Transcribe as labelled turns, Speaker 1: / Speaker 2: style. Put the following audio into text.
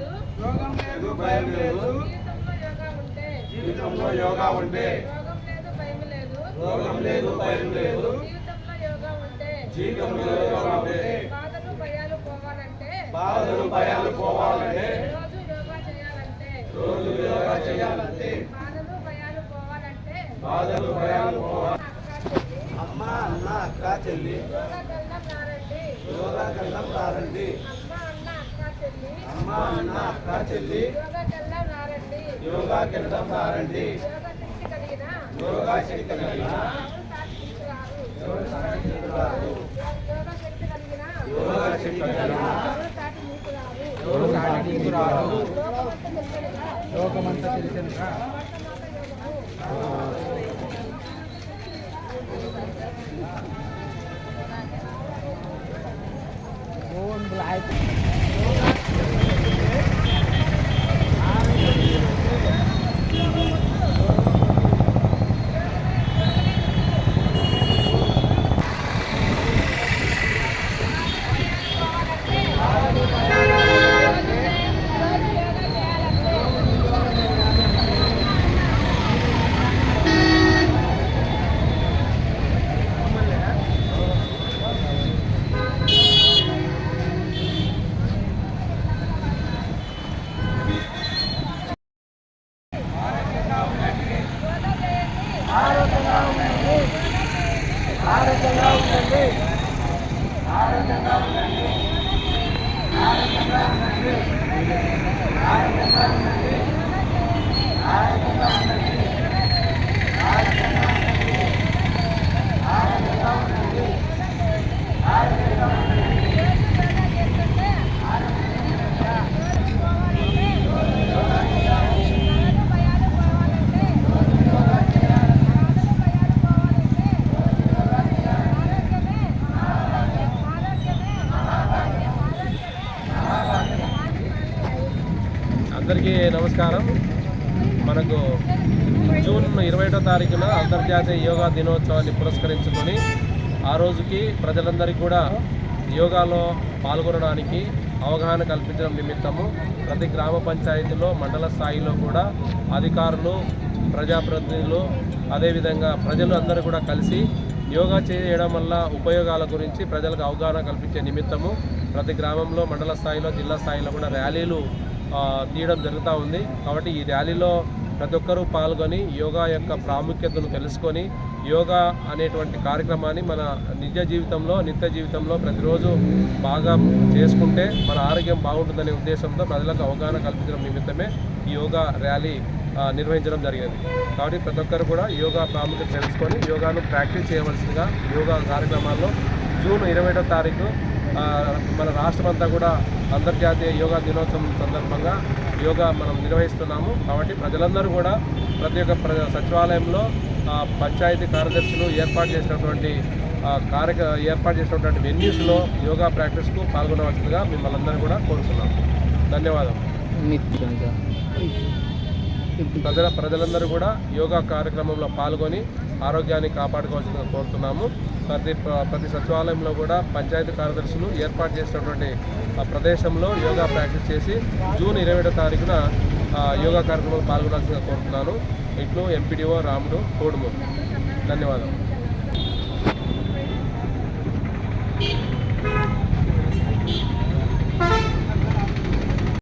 Speaker 1: లేదు.
Speaker 2: రోగం లేదు భయం లేదు.
Speaker 1: జీవితంలో యోగా ఉంటే.
Speaker 2: జీవితంలో యోగా ఉంటే.
Speaker 1: రోగం లేదు భయం లేదు.
Speaker 2: రోగం లేదు భయం లేదు.
Speaker 1: జీవితంలో యోగా ఉంటే.
Speaker 2: జీవితంలో యోగా ఉంటే.
Speaker 1: బాధలు భయాలు పోవాలంటే.
Speaker 2: బాధలు భయాలు పోవాలంటే.
Speaker 1: రోజు యోగా చేయాలంటే.
Speaker 2: రోజు యోగా చేయాలంటే.
Speaker 1: బాధలు భయాలు పోవాలంటే.
Speaker 2: బాధలు భయాలు పోవాలి అమ్మ అన్న అక్క చెల్లి.
Speaker 1: యోగా
Speaker 2: కళ్ళం రారండి
Speaker 1: అన్న అక్క చెల్లి. యోగా వెళ్ళడం రారండి
Speaker 2: యోగా
Speaker 1: శక్తి కలిగిన.
Speaker 2: యోగా శక్తి కలిగిన. యోగారాడు
Speaker 1: లోకమంతా తెలిసినగా ఓన్
Speaker 2: బ్లాక్ ఉండండి ఆరోగ్యంగా ఉండండి ఆరోగ్యంగా ఉండండి ఆరోగ్యంగా ఉండండి ఆరోగ్యంగా ఉండండి ఆరోగ్యంగా ఉండండి.
Speaker 3: అందరికీ నమస్కారం. మనకు జూన్ ఇరవై ఒకటో తారీఖున అంతర్జాతీయ యోగా దినోత్సవాన్ని పురస్కరించుకొని ఆ రోజుకి ప్రజలందరికీ కూడా యోగాలో పాల్గొనడానికి అవగాహన కల్పించడం నిమిత్తము ప్రతి గ్రామ పంచాయతీలో మండల స్థాయిలో కూడా అధికారులు ప్రజాప్రతినిధులు అదేవిధంగా ప్రజలు అందరూ కూడా కలిసి యోగా చేయడం వల్ల ఉపయోగాల గురించి ప్రజలకు అవగాహన కల్పించే నిమిత్తము ప్రతి గ్రామంలో మండల స్థాయిలో జిల్లా స్థాయిలో కూడా ర్యాలీలు తీయడం జరుగుతూ ఉంది. కాబట్టి ఈ ర్యాలీలో ప్రతి ఒక్కరూ పాల్గొని యోగా యొక్క ప్రాముఖ్యతను తెలుసుకొని యోగా అనేటువంటి కార్యక్రమాన్ని మన నిజ జీవితంలో నిత్య జీవితంలో ప్రతిరోజు బాగా చేసుకుంటే మన ఆరోగ్యం బాగుంటుందనే ఉద్దేశంతో ప్రజలకు అవగాహన కల్పించడం నిమిత్తమే ఈ యోగా ర్యాలీ నిర్వహించడం జరిగింది. కాబట్టి ప్రతి ఒక్కరు కూడా యోగా ప్రాముఖ్యత తెలుసుకొని యోగాను ప్రాక్టీస్ చేయవలసిందిగా యోగా కార్యక్రమాల్లో జూన్ ఇరవై తారీఖు మన రాష్ట్రం అంతా కూడా అంతర్జాతీయ యోగా దినోత్సవం సందర్భంగా యోగా మనం నిర్వహిస్తున్నాము. కాబట్టి ప్రజలందరూ కూడా ప్రతి ఒక్క ప్ర సచివాలయంలో పంచాయతీ కార్యదర్శులు ఏర్పాటు చేసినటువంటి కార్యక ఏర్పాటు చేసినటువంటి వెన్యూస్లో యోగా ప్రాక్టీస్కు పాల్గొనవలసిందిగా మిమ్మల్ని అందరూ కూడా కోరుతున్నాము. ధన్యవాదాలు ప్రజల ప్రజలందరూ కూడా యోగా కార్యక్రమంలో పాల్గొని ఆరోగ్యాన్ని కాపాడుకోవాల్సిందిగా కోరుతున్నాము. ప్రతి ప్రతి సచివాలయంలో కూడా పంచాయతీ కార్యదర్శులు ఏర్పాటు చేసినటువంటి ఆ ప్రదేశంలో యోగా ప్రాక్టీస్ చేసి జూన్ ఇరవై తారీఖున యోగా కార్యక్రమంలో పాల్గొనాల్సిందిగా కోరుతున్నాను. ఇట్లు ఎంపీడీఓ రాముడు కోడుము ధన్యవాదాలు.